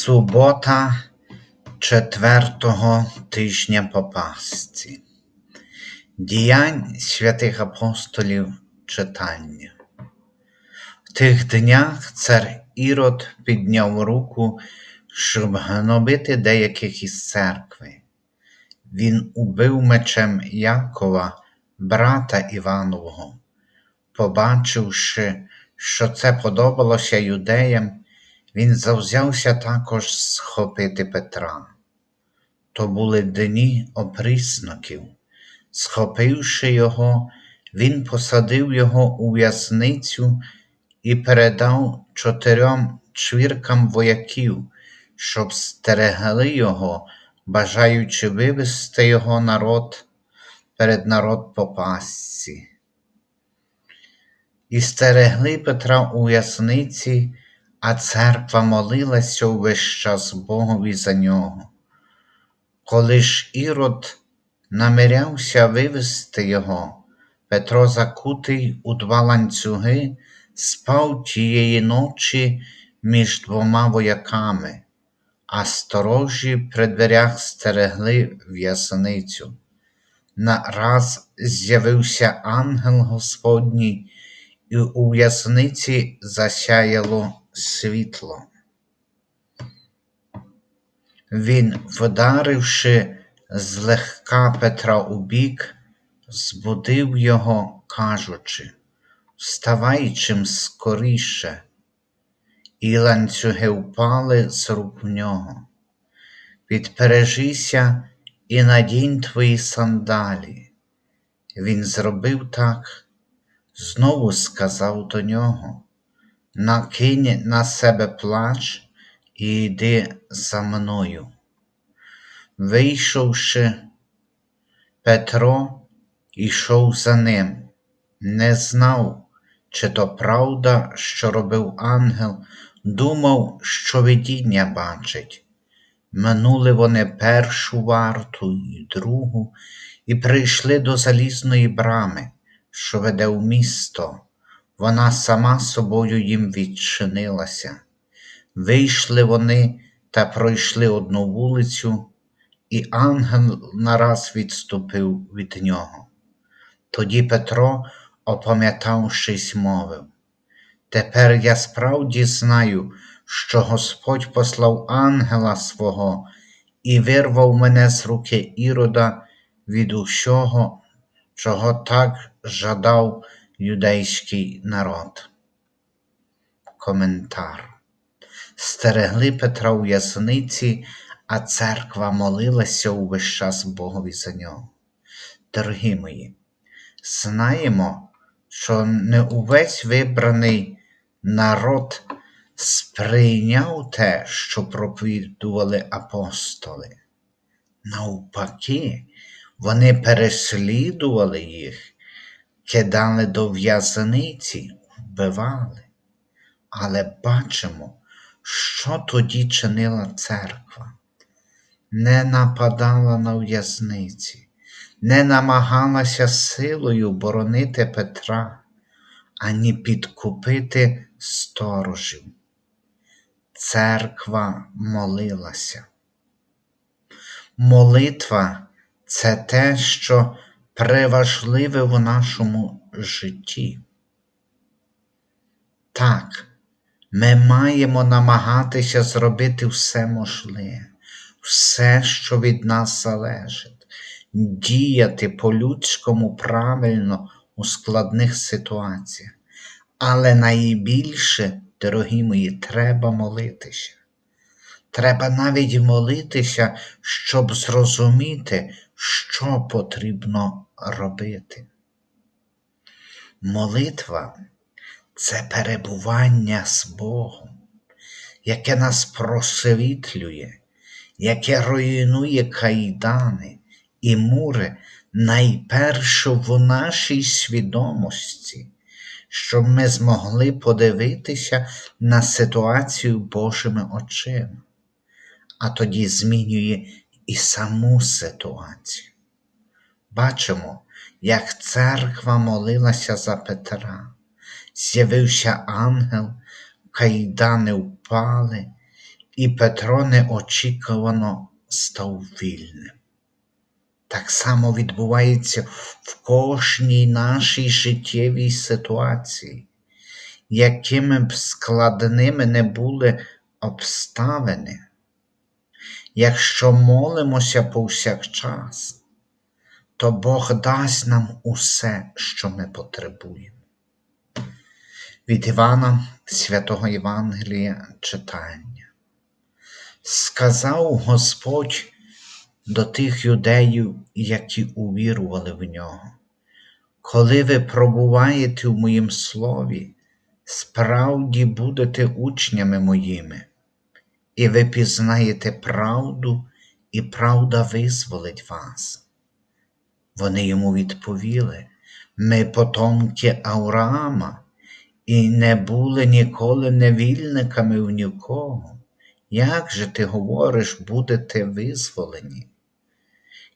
Субота четвертого тижня по Пасці. Діянь святих апостолів читання. В тих днях цар Ірод підняв руку, щоб гнобити деяких із церкви. Він убив мечем Якова, брата Іванового. Побачивши, що це подобалося юдеям, він завзявся також схопити Петра. То були дні опрісноків. Схопивши його, він посадив його у в'язницю і передав чотирьом чвіркам вояків, щоб стерегли його, бажаючи вивести його народ перед народ по пасці. І стерегли Петра у в'язниці, а церква молилася увесь час Богові за нього. Коли ж Ірод намірявся вивести його, Петро, закутий у два ланцюги, спав тієї ночі між двома вояками, а сторожі при дверях стерегли в'язницю. Нараз з'явився ангел Господній, і у в'язниці засяяло світло. Він, вдаривши злегка Петра у бік, збудив його, кажучи Вставай чим скоріше, і ланцюги впали з рук в нього. Підпережися і надінь твої сандалі. Він зробив так, знову сказав до нього накинь на себе плач і йди за мною. Вийшовши, Петро йшов за ним, не знав, чи то правда, що робив ангел, думав, що видіння бачить. Минули вони першу варту і другу, і прийшли до залізної брами, що веде в місто вона сама собою їм відчинилася. Вийшли вони та пройшли одну вулицю, і ангел нараз відступив від нього. Тоді Петро, опам'ятавшись, мовив Тепер я справді знаю, що Господь послав ангела свого і вирвав мене з руки ірода від усього, чого так жадав юдейський народ. Коментар. Стерегли Петра у в'язниці, а церква молилася увесь час Богові за нього. Дорогі мої, знаємо, що не увесь вибраний народ сприйняв те, що проповідували апостоли. Навпаки, вони переслідували їх кидали до в'язниці, вбивали. Але бачимо, що тоді чинила церква, не нападала на в'язниці, не намагалася силою боронити Петра, ані підкупити сторожів. Церква молилася. Молитва це те, що преважливе в нашому житті. Так, ми маємо намагатися зробити все можливе, все, що від нас залежить, діяти по-людському правильно у складних ситуаціях. Але найбільше, дорогі мої, треба молитися. Треба навіть молитися, щоб зрозуміти, що потрібно робити. Молитва це перебування з Богом, яке нас просвітлює, яке руйнує кайдани і мури найперше в нашій свідомості, щоб ми змогли подивитися на ситуацію Божими очима, а тоді змінює і саму ситуацію. Бачимо, як церква молилася за Петра, з'явився ангел, кайдани впали, і Петро неочікувано став вільним. Так само відбувається в кожній нашій життєвій ситуації, якими б складними не були обставини. Якщо молимося повсякчас, то Бог дасть нам усе, що ми потребуємо. Від Івана Святого Євангелія читання. Сказав Господь до тих юдеїв, які увірували в нього. Коли ви пробуваєте в моїм слові, справді будете учнями моїми, і ви пізнаєте правду, і правда визволить вас. Вони йому відповіли: Ми потомки Авраама, і не були ніколи невільниками в нікого. Як же ти говориш, будете визволені?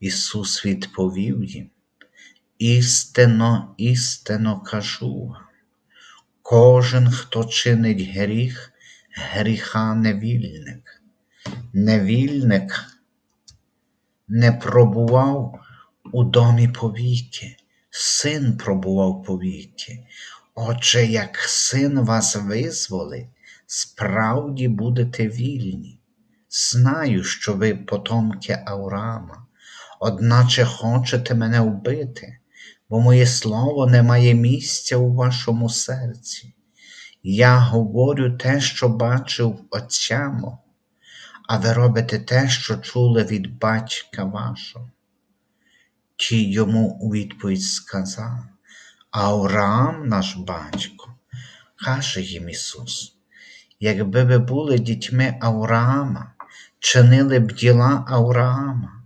Ісус відповів їм, істинно, істинно кажу вам, кожен, хто чинить гріх, гріха невільник. Невільник не пробував у домі повіки, син пробував повіки. Отже, як син вас визволить, справді будете вільні. Знаю, що ви потомки Авраама, одначе хочете мене вбити, бо моє слово не має місця у вашому серці. Я говорю те, що бачив мого, а ви робите те, що чули від батька вашого. Ті йому у відповідь сказав, Авраам наш батько, каже їм Ісус, якби ви були дітьми Авраама, чинили б діла Авраама.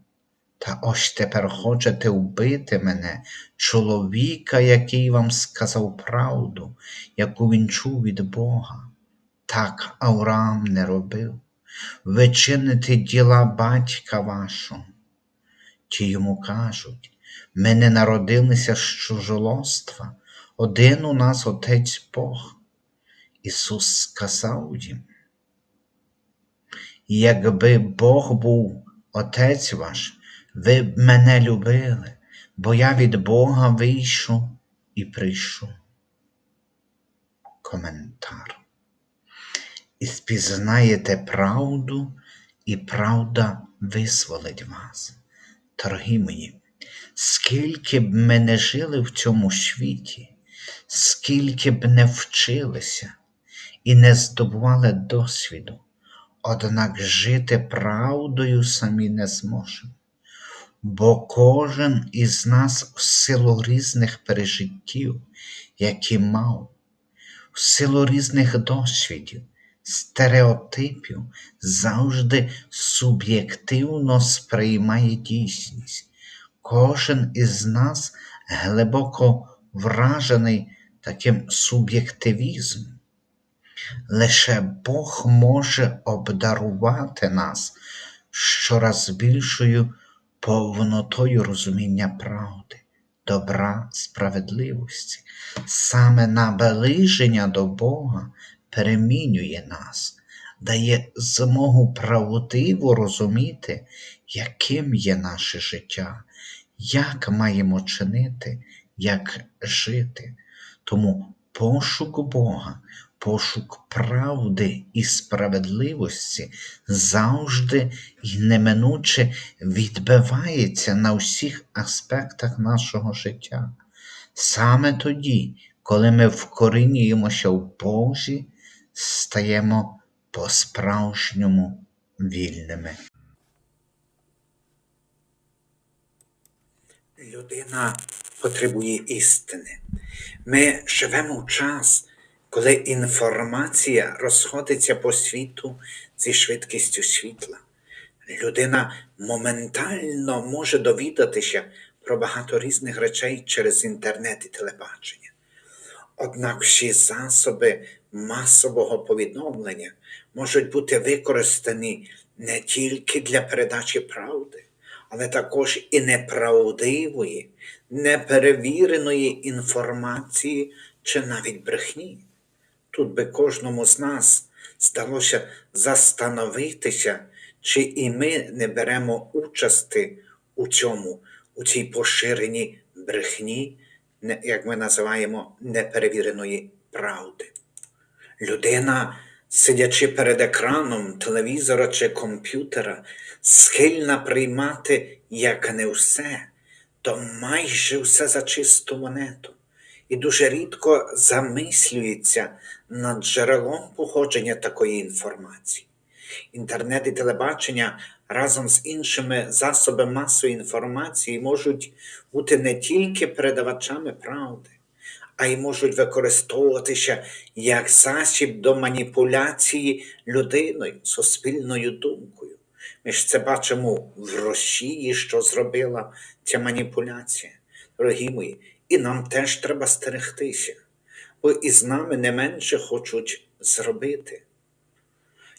Та ось тепер хочете вбити мене, чоловіка, який вам сказав правду, яку він чув від Бога. Так Авраам не робив. Ви чините діла батька вашого. Ті йому кажуть, ми не народилися з чужолоства, один у нас Отець Бог. Ісус сказав їм, якби Бог був Отець ваш, ви б мене любили, бо я від Бога вийшов і прийшов. Коментар. І спізнаєте правду, і правда визволить вас. Дорогі мої, скільки б ми не жили в цьому світі, скільки б не вчилися і не здобували досвіду, однак жити правдою самі не зможемо. Бо кожен із нас в силу різних пережиттів, які мав, в силу різних досвідів, стереотипів, завжди суб'єктивно сприймає дійсність. Кожен із нас глибоко вражений таким суб'єктивізмом. Лише Бог може обдарувати нас щораз більшою повнотою розуміння правди, добра, справедливості. Саме наближення до Бога перемінює нас, дає змогу правдиво розуміти, яким є наше життя, як маємо чинити, як жити. Тому пошук Бога, пошук правди і справедливості завжди і неминуче відбивається на всіх аспектах нашого життя. Саме тоді, коли ми вкорінюємося в Божі, стаємо по-справжньому вільними. Людина потребує істини. Ми живемо в час, коли інформація розходиться по світу зі швидкістю світла. Людина моментально може довідатися про багато різних речей через інтернет і телебачення. Однак всі засоби масового повідомлення можуть бути використані не тільки для передачі правди, але також і неправдивої, неперевіреної інформації чи навіть брехні. Тут би кожному з нас здалося застановитися, чи і ми не беремо участі у цьому, у цій поширеній брехні, як ми називаємо, неперевіреної правди. Людина, сидячи перед екраном телевізора чи комп'ютера, схильна приймати як не все, то майже все за чисту монету, і дуже рідко замислюється над джерелом походження такої інформації. Інтернет і телебачення разом з іншими засобами масової інформації можуть бути не тільки передавачами правди, а й можуть використовуватися як засіб до маніпуляції людиною, суспільною думкою. Ми ж це бачимо в Росії, що зробила ця маніпуляція. Дорогі мої, і нам теж треба стерегтися, бо і з нами не менше хочуть зробити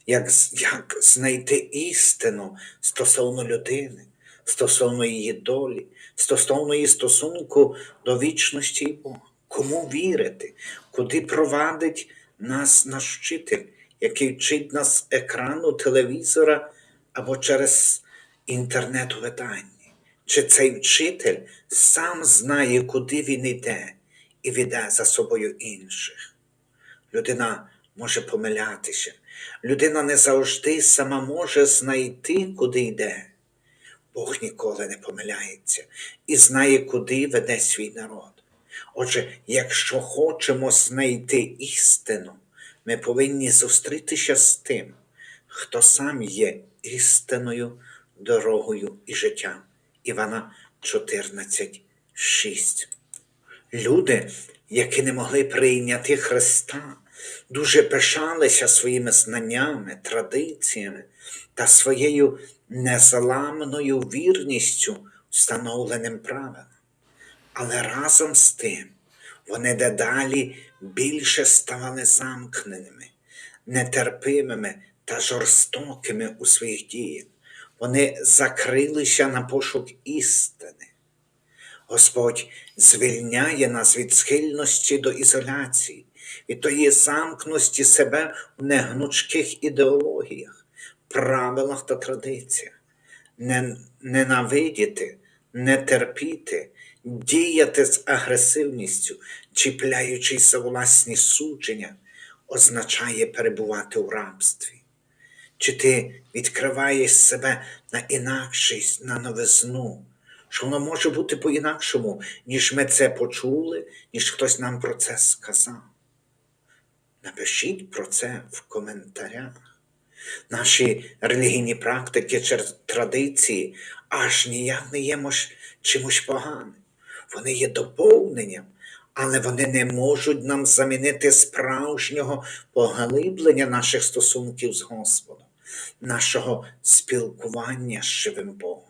як, як знайти істину стосовно людини, стосовно її долі, стосовно її стосунку до вічності і Бога. Кому вірити, куди провадить нас наш вчитель, який вчить нас з екрану телевізора або через інтернет у виданні? Чи цей вчитель сам знає, куди він йде і веде за собою інших? Людина може помилятися. Людина не завжди сама може знайти, куди йде. Бог ніколи не помиляється і знає, куди веде свій народ. Отже, якщо хочемо знайти істину, ми повинні зустрітися з тим, хто сам є істиною, дорогою і життям. Івана 14:6. Люди, які не могли прийняти Христа, дуже пишалися своїми знаннями, традиціями та своєю незламною вірністю встановленим правилам. Але разом з тим вони дедалі більше ставали замкненими, нетерпимими та жорстокими у своїх діях. Вони закрилися на пошук істини. Господь звільняє нас від схильності до ізоляції, від тої замкності себе в негнучких ідеологіях, правилах та традиціях, не, ненавидіти, не терпіти, діяти з агресивністю, чіпляючись за власні судження, означає перебувати у рабстві. Чи ти відкриваєш себе на інакшість, на новизну, що воно може бути по-інакшому, ніж ми це почули, ніж хтось нам про це сказав. Напишіть про це в коментарях. Наші релігійні практики чи традиції аж ніяк не є чимось поганим. Вони є доповненням, але вони не можуть нам замінити справжнього поглиблення наших стосунків з Господом, нашого спілкування з живим Богом.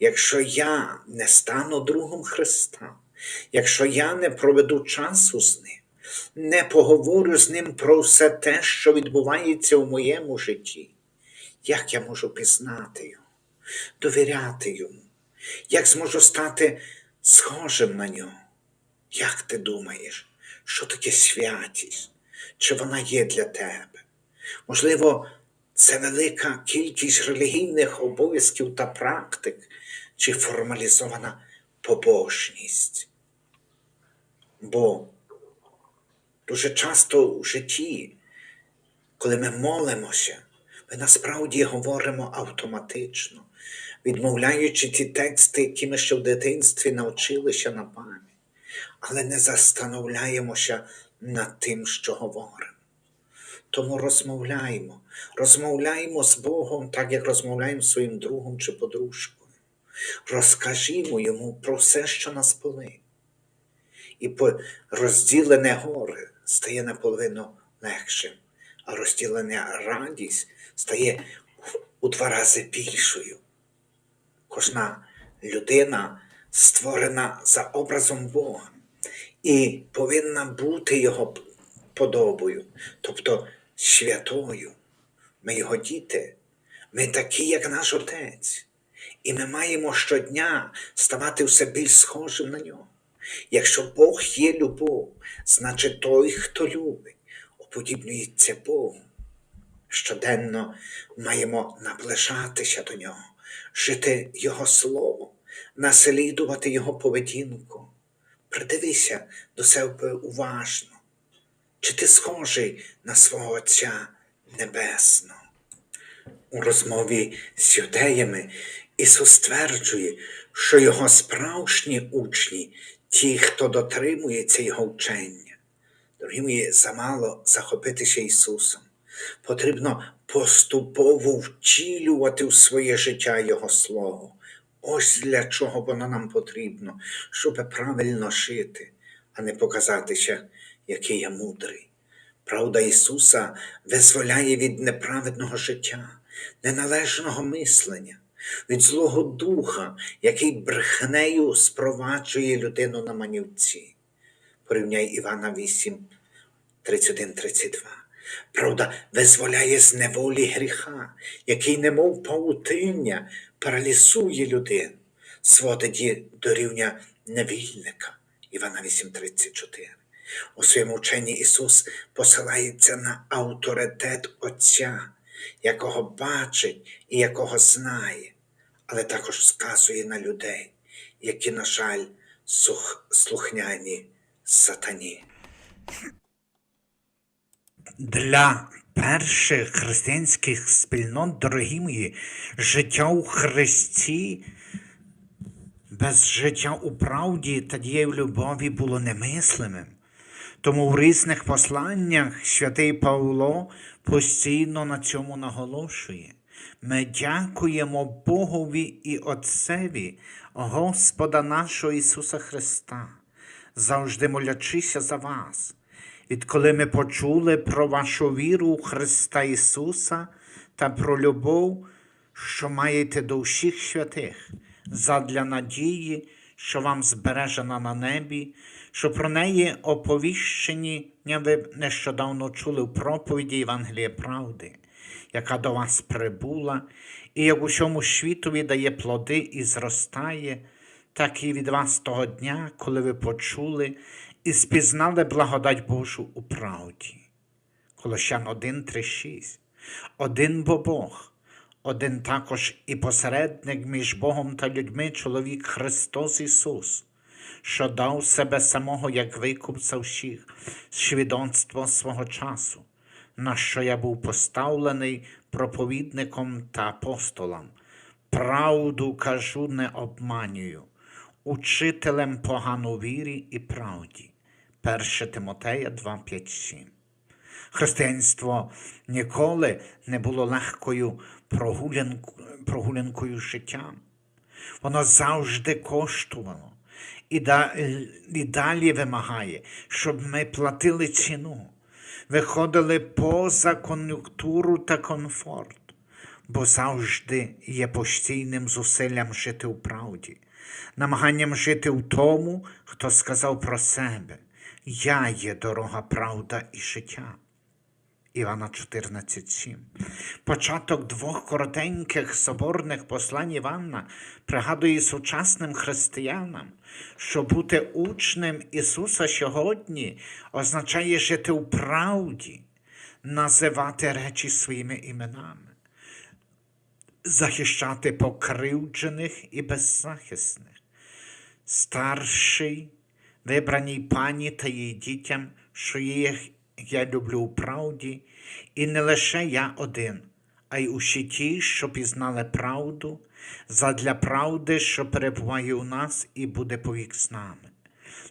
Якщо я не стану другом Христа, якщо я не проведу часу з ним, не поговорю з ним про все те, що відбувається у моєму житті, як я можу пізнати його, довіряти йому, як зможу стати схожим на нього? Як ти думаєш, що таке святість? Чи вона є для тебе? Можливо, це велика кількість релігійних обов'язків та практик, чи формалізована побожність. Бо дуже часто в житті, коли ми молимося, ми насправді говоримо автоматично, відмовляючи ті тексти, які ми ще в дитинстві навчилися на пам'ять, але не застановляємося над тим, що говоримо. Тому розмовляємо, розмовляємо з Богом, так як розмовляємо з своїм другом чи подружкою. Розкажімо йому про все, що нас болить. І розділене горе стає наполовину легшим, а розділена радість стає у два рази більшою. Кожна людина створена за образом Бога і повинна бути Його подобою, тобто святою. Ми Його діти, ми такі, як наш Отець, і ми маємо щодня ставати все більш схожим на нього. Якщо Бог є любов, значить той, хто любить, уподібнюється Богу. Щоденно маємо наближатися до нього, жити Його Словом, наслідувати Його поведінку. Придивися до себе уважно, чи ти схожий на свого Отця Небесного. У розмові з юдеями Ісус стверджує, що Його справжні учні ті, хто дотримується Його вчення. Дорогі мої, замало захопитися Ісусом. Потрібно поступово втілювати в своє життя Його Слово. Ось для чого воно нам потрібно, щоб правильно жити, а не показатися, який я мудрий. Правда Ісуса визволяє від неправедного життя, неналежного мислення, від Злого Духа, який брехнею спроваджує людину на манівці. Порівняй Івана 8, 31-32. Правда, визволяє з неволі гріха, який, немов паутиння, паралізує людину, сводить її до рівня невільника. Івана 8:34. У своєму вченні Ісус посилається на авторитет Отця, якого бачить і якого знає, але також вказує на людей, які, на жаль, слухняні сатані. Для перших християнських спільнот, дорогі мої, життя у Христі без життя у правді та дією любові було немислимим. Тому в різних посланнях святий Павло постійно на цьому наголошує. Ми дякуємо Богові і Отцеві, Господа нашого Ісуса Христа, завжди молячися за вас. Відколи ми почули про вашу віру у Христа Ісуса та про любов, що маєте до всіх святих, задля надії, що вам збережена на небі, що про неї оповіщені ви нещодавно чули в проповіді Євангелія правди, яка до вас прибула, і як усьому світові дає плоди і зростає, так і від вас того дня, коли ви почули і спізнали благодать Божу у правді. Колощан 1, 3, 6. Один бо Бог, один також і посередник між Богом та людьми, чоловік Христос Ісус, що дав себе самого як викуп за всіх, свідоцтво свого часу, на що я був поставлений проповідником та апостолом. Правду кажу, не обманюю, учителем погану вірі і правді. 1 Тимотея 2, 5, 7. Християнство ніколи не було легкою прогулянкою життям. Воно завжди коштувало і, да, і далі вимагає, щоб ми платили ціну, виходили поза кон'юнктуру та комфорт, бо завжди є постійним зусиллям жити у правді, намаганням жити в тому, хто сказав про себе. Я є дорога, правда і життя. Івана 14.7. Початок двох коротеньких соборних послань Івана пригадує сучасним християнам, що бути учнем Ісуса сьогодні означає жити у правді, називати речі своїми іменами, захищати покривджених і беззахисних, старший, вибраній пані та її дітям, що їх я люблю у правді, і не лише я один, а й усі ті, що пізнали правду, задля правди, що перебуває у нас і буде повік з нами.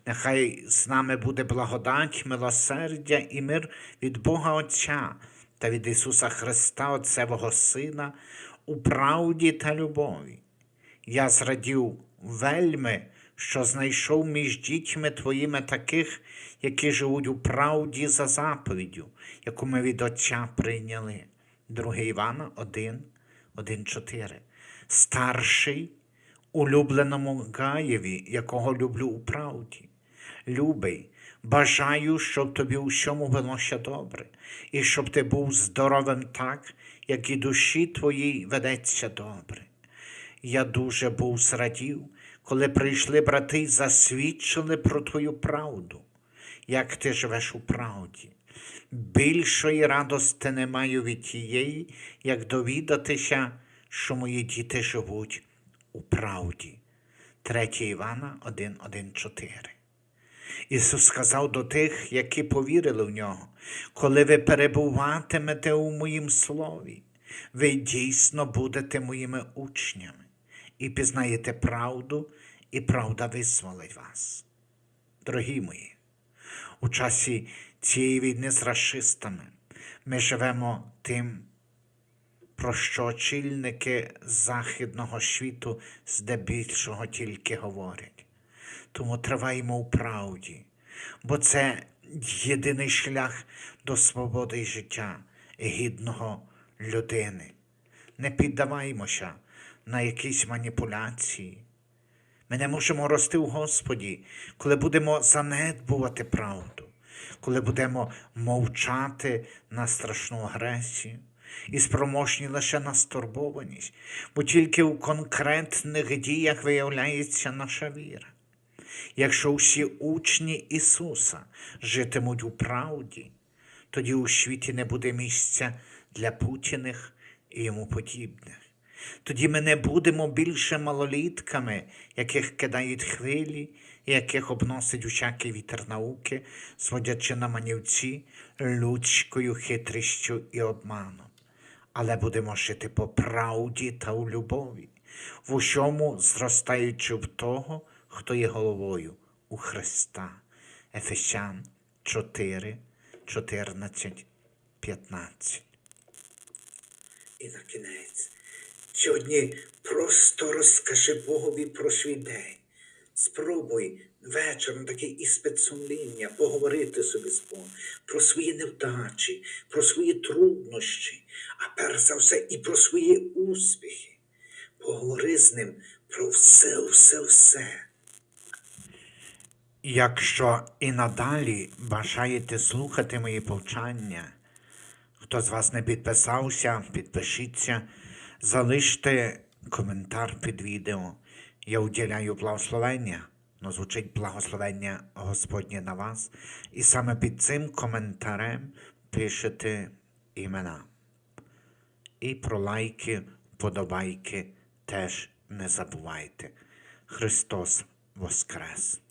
Нехай з нами буде благодать, милосердя і мир від Бога Отця та від Ісуса Христа, Отцевого Сина, у правді та любові. Я зрадів вельми, що знайшов між дітьми твоїми таких, які живуть у правді за заповіддю, яку ми від Отця прийняли. 2 Івана 1, 1, 4. Старший улюбленому Гаєві, якого люблю у правді. Любий, бажаю, щоб тобі у всьому велося добре, і щоб ти був здоровим так, як і душі твоїй ведеться добре. Я дуже був зрадів, коли прийшли брати засвідчили про твою правду, як ти живеш у правді. більшої радости не маю від тієї, як довідатися, що мої діти живуть у правді. 3 Івана 1.1.4 Ісус сказав до тих, які повірили в нього, коли ви перебуватимете у моїм слові, ви дійсно будете моїми учнями і пізнаєте правду, і правда визволить вас. Дорогі мої, у часі цієї війни з расистами ми живемо тим, про що очільники західного світу здебільшого тільки говорять. Тому триваємо у правді, бо це єдиний шлях до свободи життя гідного людини. Не піддаваймося на якісь маніпуляції. Ми не можемо рости в Господі, коли будемо занедбувати правду, коли будемо мовчати на страшну агресію і спроможні лише на стурбованість, бо тільки у конкретних діях виявляється наша віра. Якщо всі учні Ісуса житимуть у правді, тоді у світі не буде місця для Путіних і йому подібних. Тоді ми не будемо більше малолітками, яких кидають хвилі, яких обносить усякий вітер науки, зводячи на манівці людською хитрістю і обманом. Але будемо жити по правді та у любові, в усьому зростаючи в того, хто є головою у Христа. Ефесян 4, 14, 15. І на кінець. Сьогодні просто розкажи Богові про свій день. Спробуй вечором такий іспит сумління поговорити собі з Богом про свої невдачі, про свої труднощі, а перш за все і про свої успіхи. Поговори з ним про все, все, все. Якщо і надалі бажаєте слухати мої повчання, хто з вас не підписався, підпишіться, залиште коментар під відео. Я уділяю благословення, но звучить благословення Господнє на вас, і саме під цим коментарем пишете імена. І про лайки, подобайки теж не забувайте. Христос Воскрес!